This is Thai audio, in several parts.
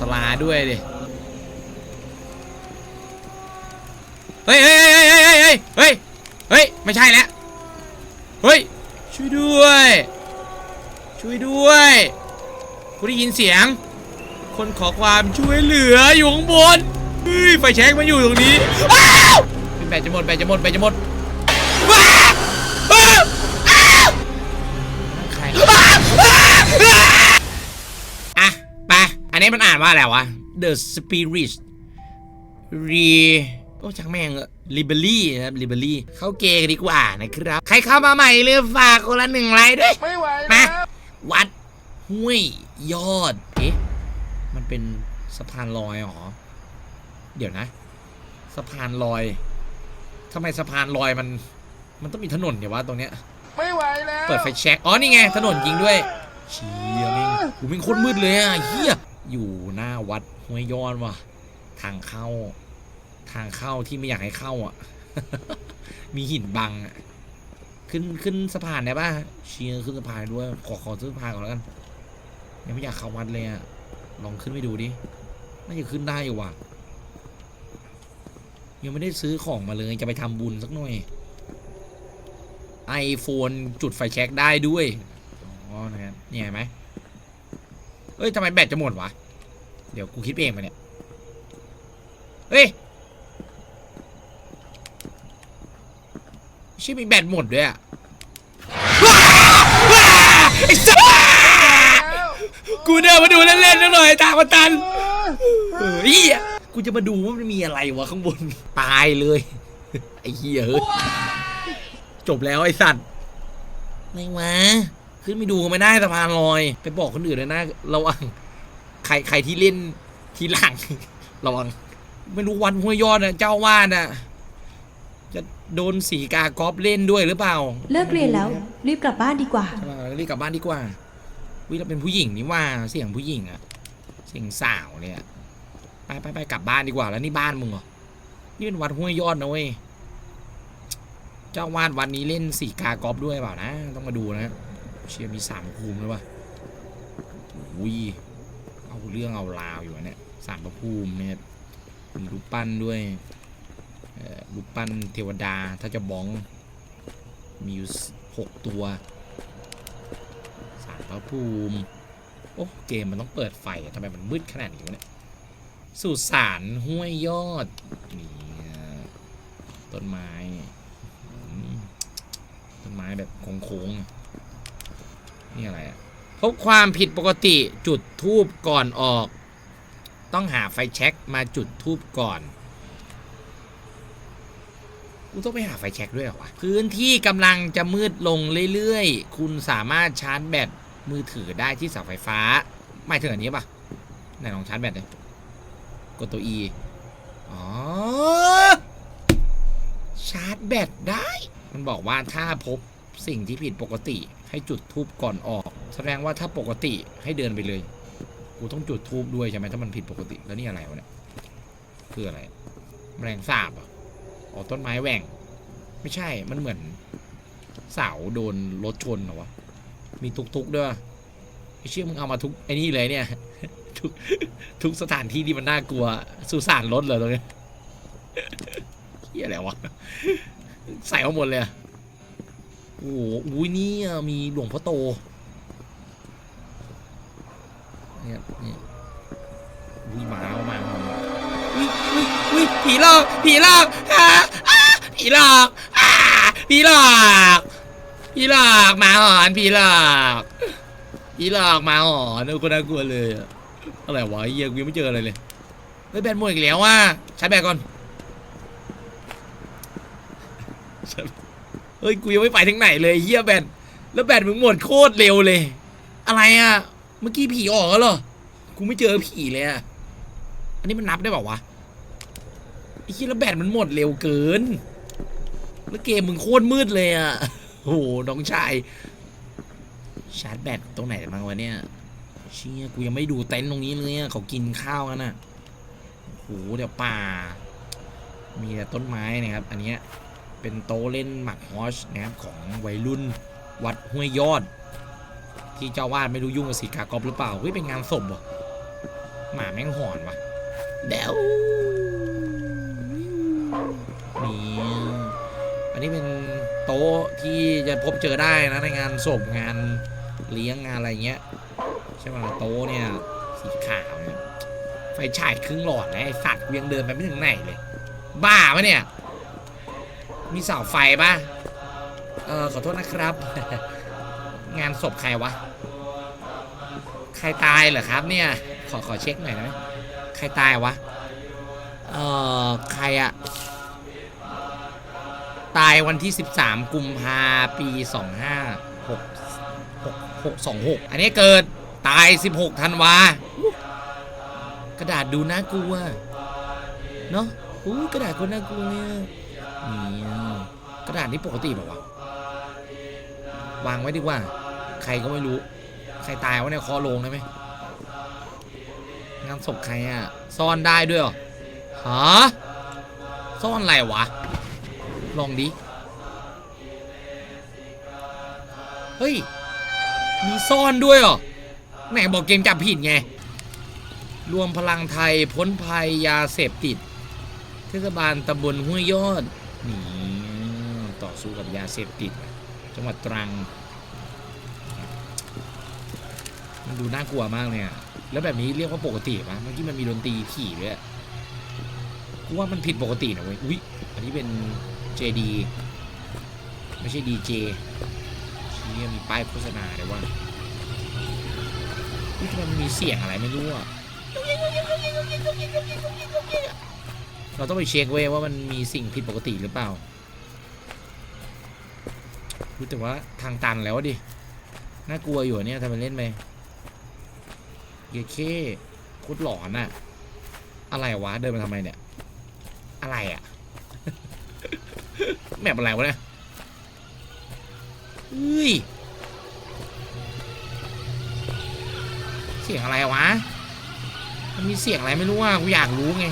สลาด้วยดิเฮ้ยเฮ้ยเฮ้ยเฮ้ยเฮ้ยเฮ้ยเฮ้ยไม่ใช่แล้ว เฮ้ย ช่วยด้วย ช่วยด้วยกูได้ยินเสียง คนขอความช่วยเหลืออยู่ข้างบนเฮ้ยไฟแช็กมาอยู่ตรงนี้อ้าวเป็นแบตจะหมดแบตจะหมดแบตจะหมดว้าวอ้าวอ้าวใครอ้าวอ้าวอ้าวอะไป อั นนี้มันอ่านว่าอะไรวะ The Spirit Re โอ้จักแม่งลิเบอรี่นะครับลิเบอรี่เข้าเกย์กันดีกว่านะครับ ใครเข้ามาใหม่เลยฝากคนละหนึ่งไลค์ด้วยไม่ไหวมาแล้ววัดห้วยยอด เอ๊ะ มันเป็นสะพานลอยเหรอ เดี๋ยวนะ สะพานลอยทำไมสะพานลอยมัน มันต้องมีถนนเดี๋ยววะตรงเนี้ยไม่ไหวแล้วเปิดไฟแช็กอ๋อนี่ไงถนนจริงด้วยเชี่ยแม่งกูแม่งโคตรมืดเลยอะเฮีย อยู่หน้าวัดห้วยยอดว่ะ ทางเข้า ทางเข้าที่ไม่อยากให้เข้าอะ มีหินบังอะ ขึ้นขึ้นสะพานได้ป่ะเชียร์ขึ้นสะพานด้วย ขอขอขึ้นสะพานก่อนแล้วกันยังไม่อยากเข้าวัดเลยอะ ลองขึ้นไปดูดิ น่าจะขึ้นได้อยู่ว่ะ ยังไม่ได้ซื้อของมาเลยจะไปทำบุญสักหน่อย iPhone จุดไฟแช็กได้ด้วย อ๋อนะครับเนี่ยเห็นไหมเอ้ยทำไมแบตจะหมดวะ เดี๋ยวกูคิดเองมาเนี่ย เฮ้ยชื่อมีแบตหมดด้วยอะว้าวว้าวไอ้สัสกูเดินมาดูเล่นๆนิดหน่อยตามมาตันเฮ้ยกูจะมาดูว่ามันมีอะไรวะข้างบน ตายเลย ไอ้เหี้ยเฮ้ยจบแล้วไอ้สัตว์ไม่วะขึ้นไปดูกันไม่ได้สะพานลอย ไปบอกคนอื่นเลยนะระวังใค รใครที่เล่นทีหลังระวังไม่รู้วันห้วยยอดนะเจ้าว่าน่ะจะโดนสีกากอฟเล่นด้วยหรือเปล่า เลิกเรียนแล้ว รีบกลับบ้านดีกว่าใช่ปะรีบกลับบ้านดีกว่าวิเราเป็นผู้หญิงนี่ว่าเสียงผู้หญิงอะเสียงสาวเนี่ยไปไปไปกลับบ้านดีกว่าแล้วนี่บ้านมึงเหรอนี่เป็นวัดห้วยยอดนะเว้ยเจ้าวาดวันนี้เล่นสีกากอฟด้วยเปล่านะ ต้องมาดูนะ เชียร์มีสามภูมิเลยว่ะอุ้ย เอาเรื่องเอาราวอยู่เนี่ยสามพระภูมิเนี่ยมีรูปปั้นด้วยรูปปั้นเทวดาถ้าจะบ้อง มีอยู่หกตัว สารพระภูมิ โอ้เกมมันต้องเปิดไฟทำไมมันมืดขนาดนี้วะเนี่ยสุสานห้วยยอดนี่ต้นไม้ต้นไม้แบบโค้งๆนี่อะไรอะ พบความผิดปกติจุดทูบก่อนออก ต้องหาไฟแช็กมาจุดทูบก่อนกูต้องไปหาไฟแช็กด้วยเหรอวะพื้นที่กำลังจะมืดลงเรื่อยๆ คุณสามารถชาร์จแบตมือถือได้ที่เสาไฟฟ้า ไม่ถึงอันนี้ปะไหนลองชาร์จแบตเลยกดตัว E อ๋อ ชาร์จแบตได้ มันบอกว่าถ้าพบสิ่งที่ผิดปกติให้จุดทูบก่อนออก แสดงว่าถ้าปกติให้เดินไปเลย กูต้องจุดทูบด้วยใช่ไหมถ้ามันผิดปกติแล้วนี่อะไรวะเนี่ยคืออะไร แมลงสาบอะอ๋อต้นไม้แหว่ง ไม่ใช่มันเหมือนเสาโดนรถชนเหรอวะมีทุกๆด้วยไอเชื่อมึงเอามาทุกไอ้นี่เลยเนี่ย ทุกทุกสถานที่ที่มันน่ากลัวสุสานรถเหรอตรงนี้เฮียอะไรวะใส่เอาหมดเลยโอ้โหนี่มีหลวงพ่อโต นี่ยนี่อุ้ยหมาเอามาอุ้ยอุ้ยอุ้ยผีหลอกผีหลอกอ่าอ่าผีหลอกอ่าผีหลอกผีหลอกหมาหอนผีหลอกผีหลอกหมาหอนโอ้คนน่ากลัวเลยอะอะไรวะเฮียกูยังไม่เจออะไรเลยเฮ้ยแบตหมดอีกแล้วว่ะใช้แบตก่อนเฮ้ยกูยังไม่ไปถึงไหนเลยเฮียแบตแล้วแบตมึงหมดโคตรเร็วเลย อะไรอะ เมื่อกี้ผีออกแล้วเหรอ กูไม่เจอผีเลยอะอันนี้มันนับได้เปล่าวะไอ้เฮียแล้วแบตมันหมดเร็วเกิน แล้วเกมมึงโคตรมืดเลยอะโอ้โห น้องชาย ชาร์จแบตตรงไหนบ้างวะเนี่ย เชี่ย กูยังไม่ดูเต็นท์ตรงนี้เลยอะเขากินข้าวกันอะโอ้โห เดี๋ยวป่า มีแต่ต้นไม้นะครับ อันเนี้ยเป็นโต๊ะเล่นหมากฮอชนะครับของวัยรุ่นวัดห้วยยอด ที่เจ้าวาดไม่รู้ยุ่งกับสีกากอบหรือเปล่าเฮ้ยเป็นงานศพเหรอหมาแม่งหอนวะเดวนี่อันนี้เป็นโต๊ะที่จะพบเจอได้นะในงานศพงานเลี้ยงงานอะไรเงี้ยใช่ไหมโต๊ะเนี่ยสีขาวเนี่ยไฟฉายครึ่งหลอดนะไอสัตว์กูยังเดินไปไม่ถึงไหนเลย บ้าปะเนี่ย มีเสาไฟป่ะเออขอโทษนะครับ งานศพใครวะ ใครตายเหรอครับเนี่ย ขอขอเช็คหน่อยไหมใครตายวะ เอ่อ ใครอะตายวันที่ 13 กุมภาปี 25 6 6 2 6 อันนี้เกิดตาย 16 ธันวา กระดาษดูน่ากลัว เนาะอู้กระดาษก็น่ากลัวเนี่ยนี่กระดาษนี่ปกติแบบวะวางไว้ดีกว่า ใครก็ไม่รู้ ใครตายวะเนี่ยคอลงได้ไหมงานศพใครอะ ซ่อนได้ด้วยหรอฮะซ่อนอะไรวะ ลองดิ เฮ้ย มีซ่อนด้วยหรอไหนบอกเกมจับผิดไง รวมพลังไทยพ้นภัยยาเสพติด เทศบาลตำบลห้วยยอดนี่ต่อสู้กับยาเสพติด จังหวัดตรัง มันดูน่ากลัวมากเลยอะแล้วแบบนี้เรียกว่าปกติปะเมื่อกี้มันมีดนตรีขี่ด้วยกูว่ามันผิดปกตินะเว้ย อุ๊ยอันนี้เป็น JD ไม่ใช่ DJ ชี้ยมีป้ายโฆษณาเลยว่าอุ๊ยทำไมมันมีเสียงอะไรไม่รู้อะเราต้องไปเช็คเว้ยว่ามันมีสิ่งผิดปกติหรือเปล่ารู้แต่ว่าทางตันแล้วดิ น่ากลัวอยู่เนี่ยทำไมเล่นไป เยเคโคตรหลอนอะอะไรวะ เดินมาทำไมเนี่ย อะไรอะแมปอะไรวะเนี่ยเฮ้ยเสียงอะไรวะ มันมีเสียงอะไรไม่รู้อะกูอยากรู้ไง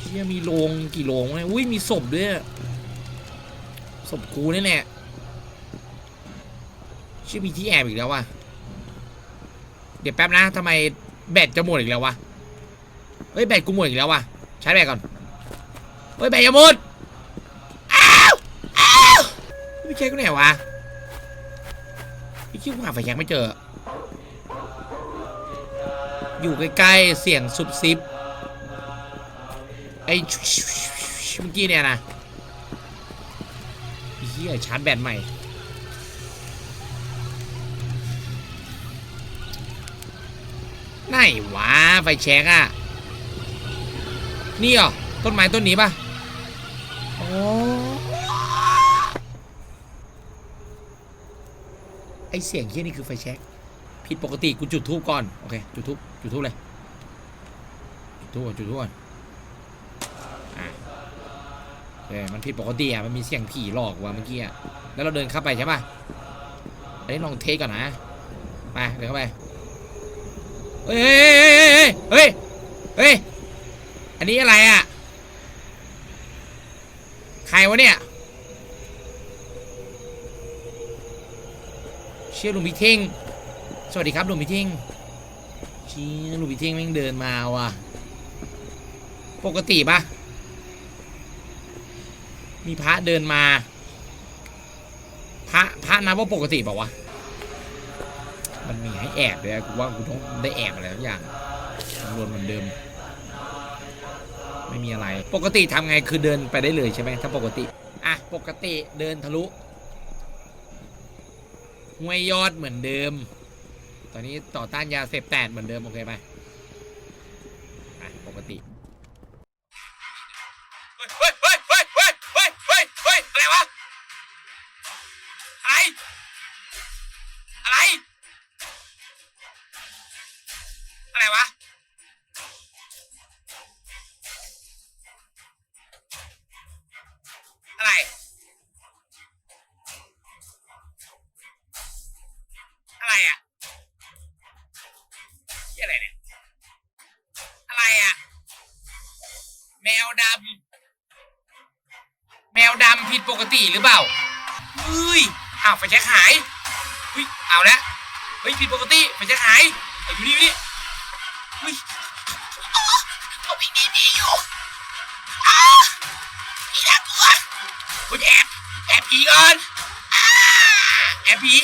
เชี่ยมีโรงกี่โรงวะเนี่ยอุ้ยมีศพด้วยศพกูนี่แหละชื่อมีที่แอบอีกแล้ววะ ดี๋ยวแป๊บนะทำไมแบตจะหมดอีกแล้ววะเฮ้ยแบตกูหมดอีกแล้ววะใช้แบตก่อนเฮ้ยแบตจะหมดอ้าวอ้าวพี่เช็คกูไหนวะพี่คิดว่าหาไฟแช็กไม่เจอ อยู่ใกล้ๆเสียงซุบซิบไอ้เมื่อกี้เนี่ยนะไอ้เฮียชาร์จแบตใหม่ ไหนวะไฟแช็กอะนี่เหรอต้นไม้ต้นนี้ปะโอ้ไอเสียงเฮียนี่คือไฟแช็กผิดปกติกูจุดทูบก่อน โอเค จุดทูบจุดทูบเลย จุดทูบก่อนจุดทูบก่อนอะโอมันผิดปกติอะ มันมีเสียงผีหลอกว่ะเมื่อกี้อะ แล้วเราเดินเข้าไปใช่ปะอันนี้ลองเทสก่อนนะ ไป เดินเข้าไป เฮ้ยเฮ้ยเฮ้ยเฮ้ย อันนี้อะไรอะ ใครวะเนี่ย เชื่อลุงพิท่งสวัสดีครับลุงพิท่งเชี้ลุงพิท่งแม่งเดินมาว่ะ ปกติปะมีพระเดินมา พระพระนับว่าปกติเปล่าวะ มันมีให้แอบเลยกูว่ากูต้องได้แอบอะไรทุกอย่างตำรวจเหมือนเดิม ไม่มีอะไร ปกติทำไงคือเดินไปได้เลยใช่ไหมถ้าปกติ อะ ปกติเดินทะลุห้วยยอดเหมือนเดิม ตอนนี้ต่อต้านยาเสพติดเหมือนเดิมโอเคไหม อะไรเนี่ย อะไรอะแมวดำแมวดำผิดปกติหรือเปล่าเฮ้ยอ้าวไฟแช็กหายเฮ้ยเอาละเฮ้ยผิดปกติไฟแช็กหายอยู่นี่นี่อุ้ยอ๋อเขาวิ่งหนีผีอยู่อ้าผีน่ากลัวคุณแอบแอบผีก่อนแอบผี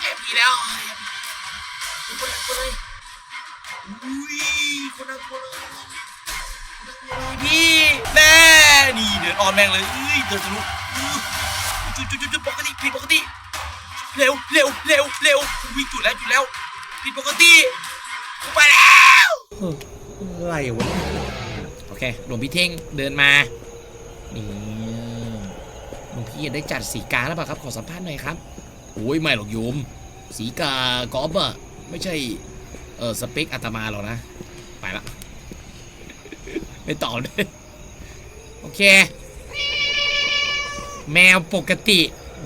แอบผีแล้วแอบผีคนน่ากลัวเลย พี่แน่นี่เดินออนแม่งเลยเอ้ยเดินทะลุจุดจุดจุดปกติผิดปกติ เร็วเร็วเร็วเร็ววิ่งจุดแล้วจุดแล้วผิดปกติไปแล้วอะไรวะโอเคหลวงพี่เท่งเดินมานี่หลวงพี่ได้จัดสีกาแล้วเปล่าครับขอสัมภาษณ์หน่อยครับโอ้ยไม่หรอกโยม สีกากอล์ฟอะไม่ใช่เออสเปคอาตมาหรอกนะ ไปละ ไม่ต่อเลยโอเค แมวปกติ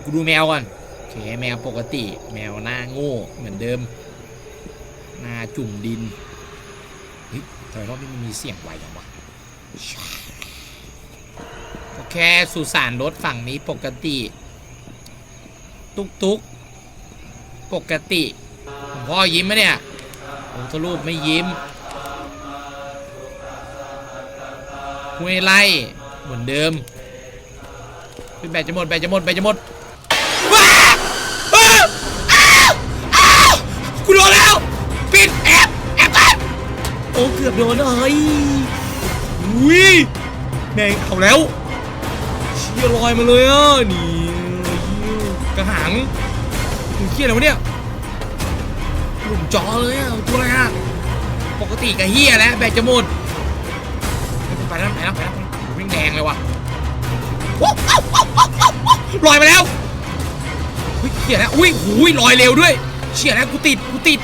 กูดูแมวก่อน โอเค แมวปกติ แมวหน้าโง่เหมือนเดิม หน้าจุ่มดินเฮ้ยทำไมรอบนี้มันมีเสียงไวจังวะโอเค สุสานรถฝั่งนี้ปกติ ตุกตุกปกติพ่อยิ้มไหมเนี่ย ผมทรูปไม่ยิ้ม ห้วยไล่เหมือนเดิมเป็นแบตจะหมดแบตจะหมดแบตจะหมดว้าอ้าวอ้าวอ้าวกูโดนแล้วปิดแอบแอบกันโอ้เกือบโดนเลยอุ้ยแม่งเอาแล้วเชี่ยลอยมาเลยอะนี่กระหังมึงเชี่ยอะไรวะเนี่ยหลุมจอเลยอะตัวอะไรอะปกติกับเฮียแล้วแบตจะหมด แล้ววิ่งแดงเลยว่ะลอยมาแล้วเชี่ยแล้วอุ้ยหูยลอยเร็วด้วย เชี่ยแล้วกูติดกูติด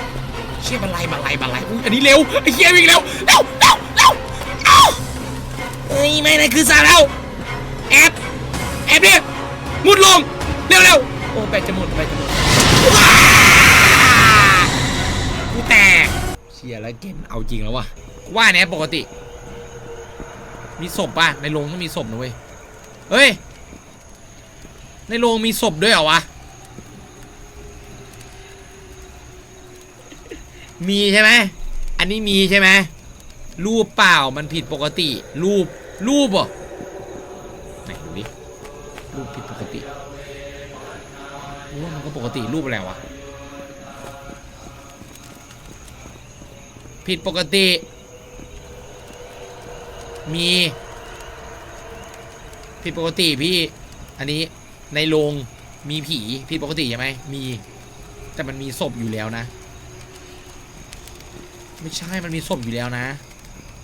เชี่ยบันไลบันไลบันไลอุ้ยอันนี้เร็วไอ้เชี่ยวิ่งเร็วเร็วเร็วเร็วเอ้าเฮ้ยไม่นะคือซาแล้วแอบแอบดิมุดลงเร็วเร็วโอ้แบตจะหมดแบตจะหมดว้ากูแตกเชี่ยแล้วเกมเอาจริงแล้ววะว่าเนี่ยปกติ มีศพป่ะ ในโรงต้องมีศพนะเว้ย เฮ้ย ในโรงมีศพด้วยเหรอวะ มีใช่ไหม อันนี้มีใช่ไหม รูปเปล่ามันผิดปกติ รูป รูปเหรอไหนดูดิ รูปผิดปกติโอ้มันก็ปกติรูปอะไรวะ ผิดปกติ มีผิดปกติพี่ อันนี้ในโรงมีผีผิดปกติใช่ไหมมี แต่มันมีศพอยู่แล้วนะ ไม่ใช่มันมีศพอยู่แล้วนะ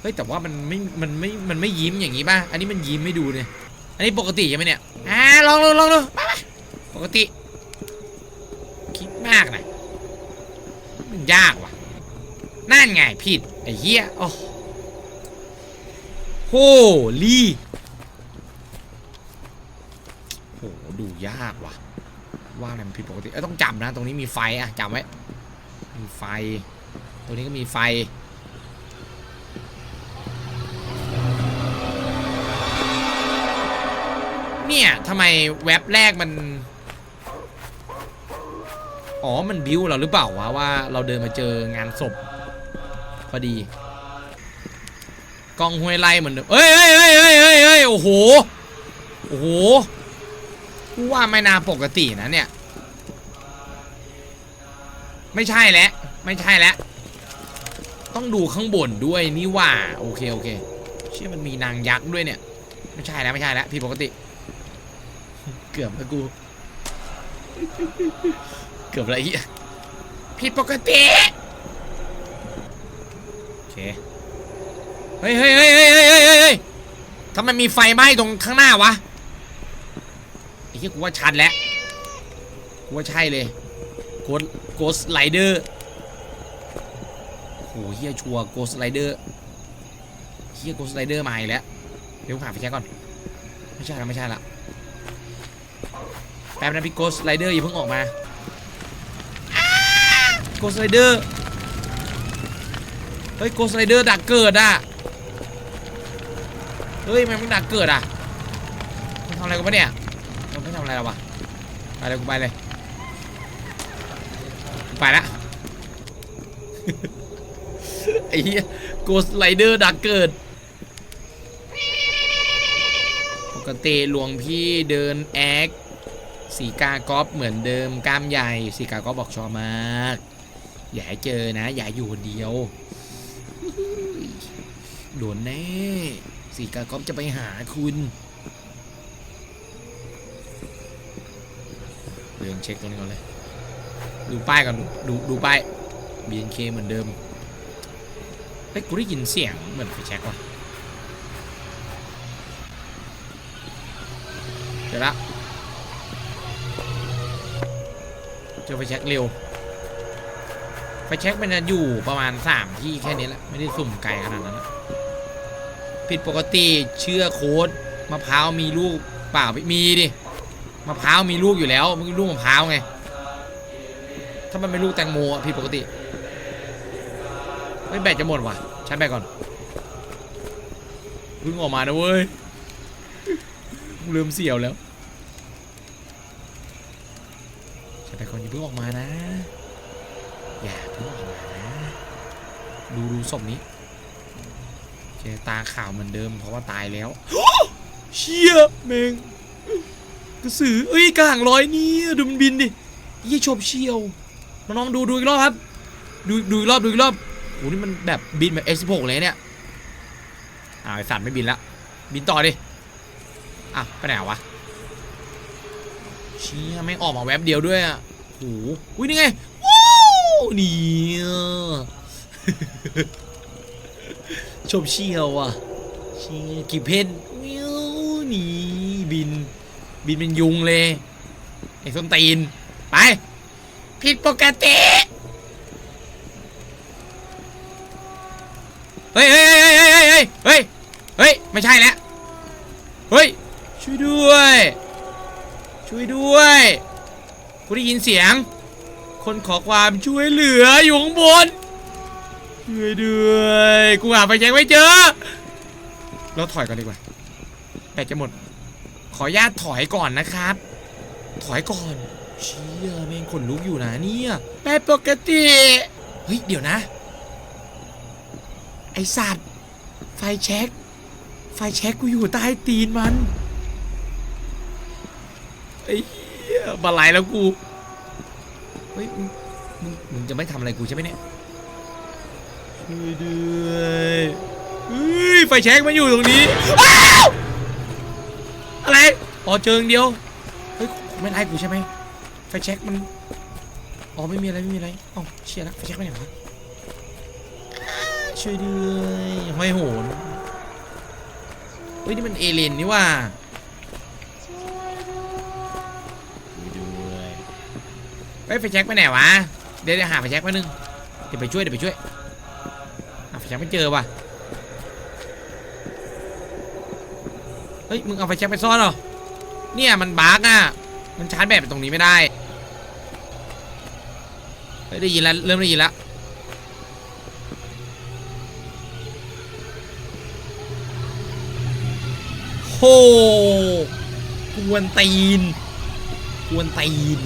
เฮ้ยแต่ว่ามันไม่ มันไม่ มันไม่ยิ้มอย่างนี้ป่ะ อันนี้มันยิ้มไม่ดูเนี่ย อันนี้ปกติใช่ไหมเนี่ย อ่าลองลองลองดูปไปปกติ คิดมากนะมันยากว่ะ นั่นไงผิดไอ้เหี้ย โอ้ โหลี่โหดูยากว่ะ ว่าอะไรมันผิดปกติ เอ้ยต้องจำนะ ตรงนี้มีไฟอะจำไว้ มีไฟ ตรงนี้ก็มีไฟ เนี่ยทำไมเว็บแรกมัน อ๋อ มันบิวเราหรือเปล่าวะว่าเราเดินมาเจองานศพพอดี กล้องห้วยไล่เหมือนเดิมเอ้ยเอ้ยเอ้ยเอ้ยเอ้ยเอ้ยโอ้โห โอ้โหกูว่าไม่น่าปกตินะเนี่ย ไม่ใช่แล้วไม่ใช่แล้วต้องดูข้างบนด้วยนี่ว่า โอเคโอเคเชื่อมันมีนางยักษ์ด้วยเนี่ย ไม่ใช่แล้วไม่ใช่แล้วผิดปกติ เกือบแล้วกู เกือบอะไรอีกผิดปกติโอเค เฮ้ยเฮ้ยเฮ้ยเฮ้ยเฮ้ยเฮ้ยเฮ้ยทำไมมีไฟไหม้ตรงข้างหน้าวะไอ้เหี้ยกูว่าชัดแล้วกูว่าใช่เลยโกดโกสไลเดอร์โหเฮียชัวโกสไลเดอร์เฮียโกสไลเดอร์มาอีกแล้วเดี๋ยวหาไฟแช็กก่อนไม่ใช่ละไม่ใช่ละแป๊บนะพี่โกสไลเดอร์อย่าเพิ่งออกมาโกสไลเดอร์เฮ้ยโกสไลเดอร์ดักเกิดอะ เฮ้ยมันมึงดักเกิดอะมันทำอะไรกันปะเนี่ยมันไม่ทำอะไรหรอวะไปเลยกูไปเลยไปละไอ้เหี้ยโกสไลเดอร์ดักเกิด ปกติหลวงพี่เดินแอคสีกากอฟเหมือนเดิมกล้ามใหญ่สีกากอฟบอกชอบมาก อย่าให้เจอนะ อย่าอยู่คนเดียว โดนแน่ สีกากอฟจะไปหาคุณ เดินเช็คตรงนี้ก่อนเลย ดูป้ายก่อนดูดูดป้าย BNK เหมือนเดิมเฮ้ยกูได้ยินเสียงเหมือนไฟแช็กว่ะเจอละเจอไฟแช็กเร็วไฟแช็กมันจะอยู่ประมาณสามที่แค่นี้แหละ ไม่ได้สุ่มไกลขนาดนั้นนะ ผิดปกติเชื่อโค้ดมะพร้าวมีลูกเปล่าไม่มีดิมะพร้าวมีลูกอยู่แล้วมันลูกมะพร้าวไงถ้ามันเป็นลูกแตงโมผิดปกติไม่แบตจะหมดว่ะชาร์จแบตก่อนเพิ่งออกมานะเว้ยลืมเสี่ยวแล้วชาร์จแบตก่อนอย่าเพิ่งออกมานะอย่าเพิ่งออกมานะดูดูศพนี้ เจตาขาวเหมือนเดิม เพราะว่าตายแล้วเชี่ยแมงกระสือเอ้ยกระหังร้อยนี่ดูมันบินดิยี่ชบเชียวมาลองดูดูอีกรอบครับ ดูดูอีกรอบดูอีกรอบโอ้นี่มันแบบบินแบบ S16 เลยเนี่ยอ้าวไอสัตว์ไม่บินละบินต่อดิอะไปไหนวะเชี่ยไม่งออกมาแวบเดียวด้วยอะโอ้โหอุ้ยนี่ไงว้าวเนี่ย ชบเชียวอะเชี่ยกี่เพนวิวนี่บิน บินเป็นยุงเลยไอ้ส้นตีน ไป ผิดปกติ เฮ้ยเฮ้ยเฮ้ยเฮ้ยเฮ้ยเฮ้ยเฮ้ยไม่ใช่แล้ว เฮ้ย ช่วยด้วย ช่วยด้วยกูได้ยินเสียง คนขอความช่วยเหลืออยู่ข้างบน ช่วยด้วยกูหาไฟแช็กไม่เจอ เราถอยก่อนดีกว่าแบตจะหมด ขออนุญาตถอยก่อนนะครับ ถอยก่อนเชี่ยแม่งขนลุกอยู่นะเนี่ยแม่ปกติ เฮ้ย เดี๋ยวนะ ไอสัตว์ ไฟแช็กไฟแช็กกูอยู่ใต้ตีนมันไอ้เหี้ยบาไหลแล้วกู เฮ้ย มึง มึง มึงจะไม่ทำอะไรกูใช่ไหมเนี่ย ช่วยด้วยเฮ้ยไฟแช็กมันอยู่ตรงนี้อ้าวอะไรอ๋อเจออย่างเดียวเฮ้ยไม่ไล่กูใช่ไหมไฟแช็กมันอ๋อไม่มีอะไรไม่มีอะไรอ๋อเชียร์ละไฟแช็กไปไหนวะช่วยด้วยห้อยโหนเฮ้ยนี่มันเอเลนนี่ว่าช่วยด้วยเฮ้ยไฟแช็กไปไหนวะเดี๋ยวเดี๋ยวหาไฟแช็กมานึงเดี๋ยวไปช่วยเดี๋ยวไปช่วย หาไฟแช็กไม่เจอว่ะ เฮ้ย มึงเอาไฟแช็กไปซ่อนเหรอ เนี่ยมันบั๊กอะ มันชาร์จแบตไปตรงนี้ไม่ได้ เฮ้ยได้ยินแล้ว เริ่มได้ยินแล้ว โหกวนตีนกวนตีน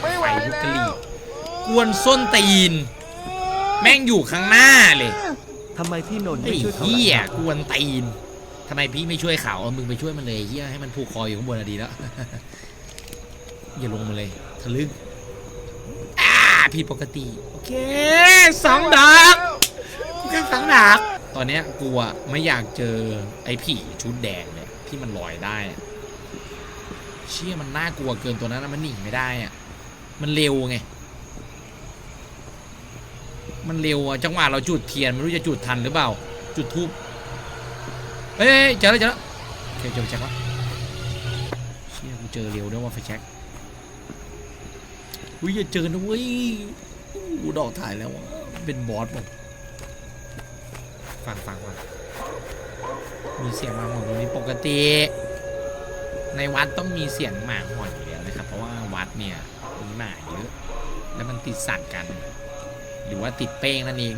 ไม่ไหวไฟลุกแล้กะลีวกวนส้นตีน แม่งอยู่ข้างหน้าเลยทำไมพี่นนท์ไอ้ไม่ช่วยเขาเหี้ยล่ะกวนตีนทำไมพี่ไม่ช่วยเขาเอามึงไปช่วยมันเลยเหี้ยให้มันผูกคออยู่ข้างบนอะดีแล้ว อย่าลงมาเลยทะลึ่งอ่าผิดปกติ โอเคสองดอกกูแค่สองดอกตอนเนี้ยกูอะไม่อยากเจอไอ้ผีชุดแดงเนี่ยที่มันลอยได้อะเชี่ยมันน่ากลัวเกินตัวนั้นนะมันหนีไม่ได้อะมันเร็วไง มันเร็วอะจังหวะเราจุดเทียนไม่รู้จะจุดทันหรือเปล่า จุดทูบเฮ้ยเจอแล้วเจอแล้วโอเคเจอไฟแช็กวะเชี่ยกูเจอเร็วด้วยว่าไฟแช็กอุ้ยอย่าเจอนะเว้ยกูดอกถ่ายแล้วอะเป็นบอสผมฟังฟังฟังมีเสียงหมาหอนตรงนี้ปกติ ในวัดต้องมีเสียงหมาหอนอยู่แล้วนะครับ เพราะว่าวัดเนี่ยมีหมาเยอะ แล้วมันติดสัตว์กัน หรือว่าติดเป้งนั่นเอง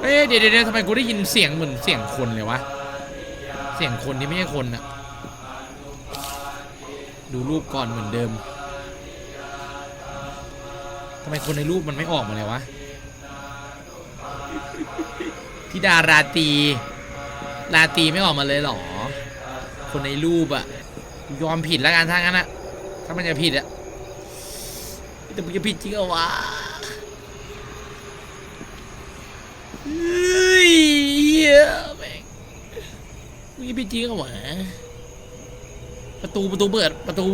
เอ้ยเดี๋ยวเดี๋ยวทำไมกูได้ยินเสียงเหมือนเสียงคนเลยวะ เสียงคนที่ไม่ใช่คนอะดูรูปก่อนเหมือนเดิมทำไมคนในรูปมันไม่ออกมาเลยวะพี่ดาราตีราตีไม่ออกมาเลยเหรอ คนในรูปอะยอมผิดแล้วกันถ้างั้นอะถ้ามันจะผิดอะ แต่มันจะผิดจริงเหรอวะเฮ้ยเหี้ยแม่งมันจะผิดจริงเหรอวะประตูประตูเปิดประตู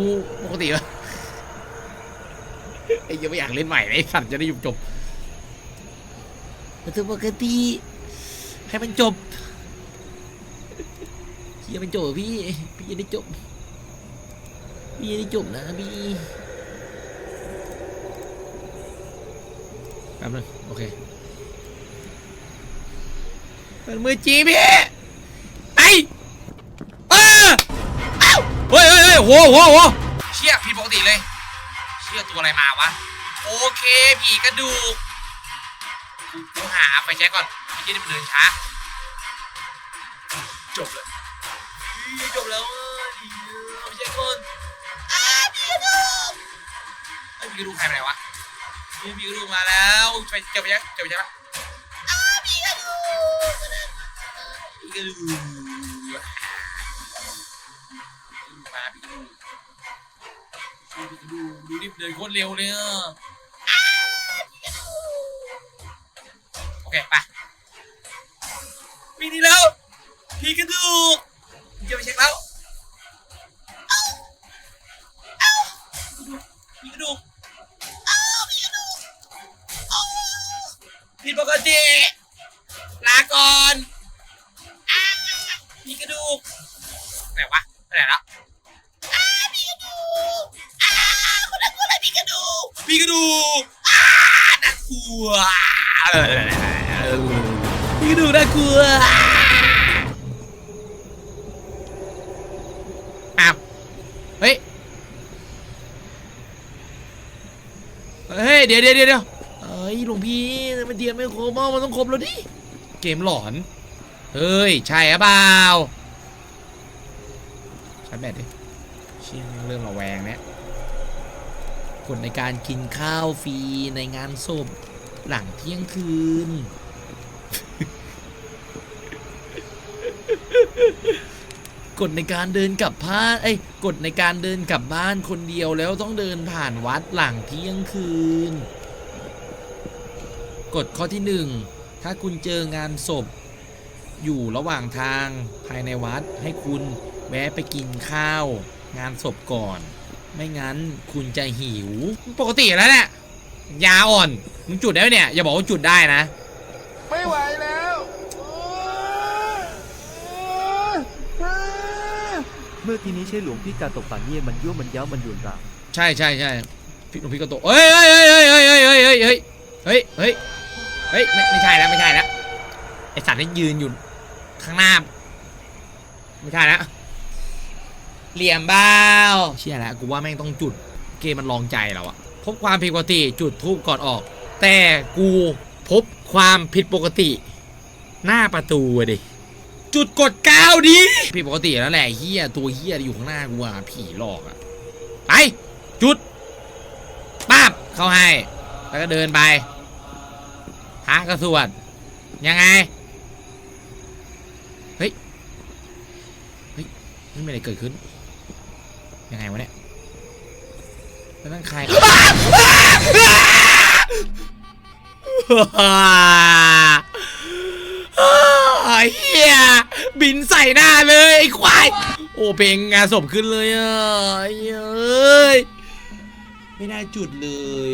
ปกติวะไอ้ยังไม่อยากเล่นใหม่นะไอ้สัตว์จะได้จบจบประตูปกติให้มันจบเฮียมันจบพี่พี่จะได้จบพี่จะได้จบนะพี่ แป๊บนึงโอเคเป็นมือจีพี่ไอเออเอ้าเฮ้ยเฮ้ยเฮ้ยโหโหโหเชี่ยผิดปกติเลย เชื่อตัวอะไรมาวะ โอเคผีกระดูกกูกูหาไปแช็กก่อนไอ้เหี้ยนี่มันเดินช้า จบเลยเฮ้ยจบแล้วเว้ยเอาไปแช็กก่อนอ้าผีกระดูกไอ้ยผีกระดูกหายไปไหนวะ เฮ้ยผีกระดูกมาแล้วไปเจอไปยังเจอไปยังอ้าผีกระดูกผีกระดูกผีกระดูกมาผีกระดูกดูดูดิเดินโคตรเร็วเลยอะโอเคไปปีนี้แล้วพี่กระดูกจะไปเช็คแล้วเอ้าเอ้าพี่กระดูก ผิดปกติ ลาก่อนอ้าพี่กระดูกไหนวะไปไหนแล้วคนน่ากลัวอะไรพี่กระดูกพี่กระดูกอ้าน่ากลัวพี่กระดูกน่ากลัวอ้าวเฮ้ยเฮ้ยเดี๋ยวเดี๋ยวเดี๋ยวเฮ้ยหลวงพี่ มันเดียนไม่โครบอะมันต้องครบแล้วดิ เกมหลอน เฮ้ย ใช่หรือเปล่าชาร์จแบตดิเชี่ยเรื่องระแวงเนี่ยกฎในการกินข้าวฟรีในงานศพหลังเที่ยงคืน กฎในการเดินกลับบ้านเอ้ยกฎในการเดินกลับบ้านคนเดียวแล้วต้องเดินผ่านวัดหลังเที่ยงคืน กฎข้อที่หนึ่งถ้าคุณเจองานศพ อยู่ระหว่างทางภายในวัดให้คุณแวะไปกินข้าว งานศพก่อน ไม่งั้นคุณจะหิว ปกติแล้วเนี่ยยาอ่อนมึงจุดได้ไหมเนี่ย อย่าบอกว่าจุดได้นะ ไม่ไหวแล้วโอ๊ยโอ๊ยเมื่อกี้นี้ใช่หลวงพี่การตกปากเงียบมันยั่วมันเย้ามันยวนรามใช่ใช่ใช่พี่หลวงพี่ก็โตเฮ้ยเฮ้ยเฮ้ยเฮ้ยเฮ้ยเฮ้ยเฮ้ยเฮ้ยเฮ้ยเฮ้ย เฮ้ยไม่ไม่ใช่แล้วไม่ใช่แล้วไอสัตว์ที่ยืนอยู่ข้างหน้า ไม่ใช่แล้วเหลี่ยมบ้าวเชี่ยแล้วกูว่าแม่งต้องจุดเกมมันลองใจเราอะพบความผิดปกติจุดทูบก่อนออก แต่กูพบความผิดปกติ หน้าประตูอะดิจุดกดก้าวดิผิดปกติแล้วแหละเฮียตัวเฮียอยู่ข้างหน้ากูอะผีหลอกอะไปจุดป้าบเข้าให้ แล้วก็เดินไป พระก็สวด ยังไง เฮ้ย เฮ้ยนี่ไม่อะไรเกิดขึ้น ยังไงวะเนี่ยแล้วนั่นใครเฮียบินใส่หน้าเลยไอ้ควาย โอ้เพลงงานศพขึ้นเลยอะเอ้ย ไม่น่าจุดเลย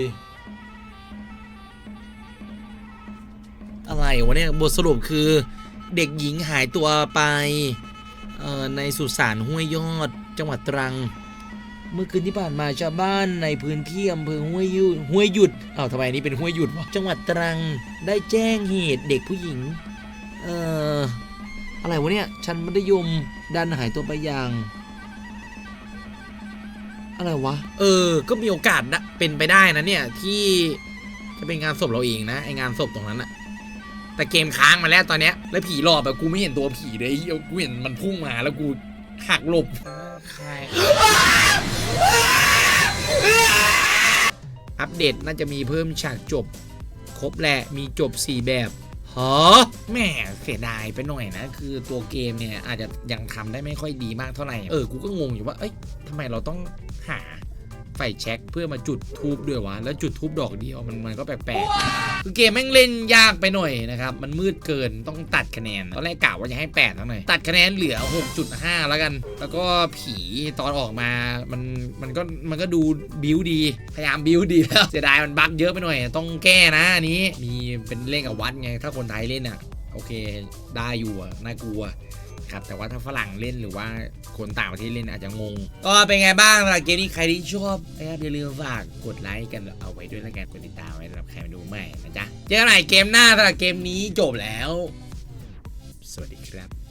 วะเนี่ย บทสรุปคือเด็กหญิงหายตัวไปในสุสานห้วยยอดจังหวัดตรัง เมื่อคืนที่ผ่านมาชาวบ้านในพื้นที่อำเภอห้วยยุห้วยหยุดอ้าวทำไมอันนี้เป็นห้วยหยุดวะจังหวัดตรังได้แจ้งเหตุเด็กผู้หญิงเอ่ออะไรวะเนี่ยชั้นมัธยมดันหายตัวไปอย่างอะไรวะ เออ ก็มีโอกาสนะเป็นไปได้นะเนี่ย ที่จะเป็นงานศพเราเองนะไองานศพตรงนั้นอะ แต่เกมค้างมาแล้วตอนเนี้ยแล้วผีหลอกแบบกูไม่เห็นตัวผีเลยกูเห็นมันพุ่งมาแล้วกูหักหลบใครอัปเดตน่าจะมีเพิ่มฉากจบ ครบแหละมีจบ 4 แบบฮะแม่เสียดายไปหน่อยนะ คือตัวเกมเนี่ยอาจจะยังทำได้ไม่ค่อยดีมากเท่าไหร่ เออ กูก็งงอยู่ว่า เอ้ยทำไมเราต้องหา ไฟแช็กเพื่อมาจุดทูบด้วยวะ แล้วจุดทูบดอกเดียวมันมันก็แปลกๆคือเกมแม่งเล่นยากไปหน่อยนะครับ มันมืดเกินต้องตัดคะแนนตอนแรกกะว่าจะให้8แล้วหน่อยตัดคะแนนเหลือ 6.5 แล้วกัน แล้วก็ผีตอนออกมามันมันก็มันก็ดูบิวดีพยายามบิวดีแล้วเสียดายมันบั๊กเยอะไปหน่อย ต้องแก้นะอันนี้มีเป็นเล่นกับวัดไงถ้าคนไทยเล่นอะโอเคได้อยู่อะน่ากลัว ครับ แต่ว่าถ้าฝรั่งเล่นหรือว่าคนต่างประเทศเล่นอาจจะงงก็เป็นไงบ้างสำหรับเกมนี้ใครที่ชอบนะครับอย่าลืมฝากกดไลค์กันเอาไว้ด้วยแล้วกันกดติดตามไว้สำหรับใครมาดูใหม่นะจ๊ะเจอกันใหม่เกมหน้าสำหรับเกมนี้จบแล้ว สวัสดีครับ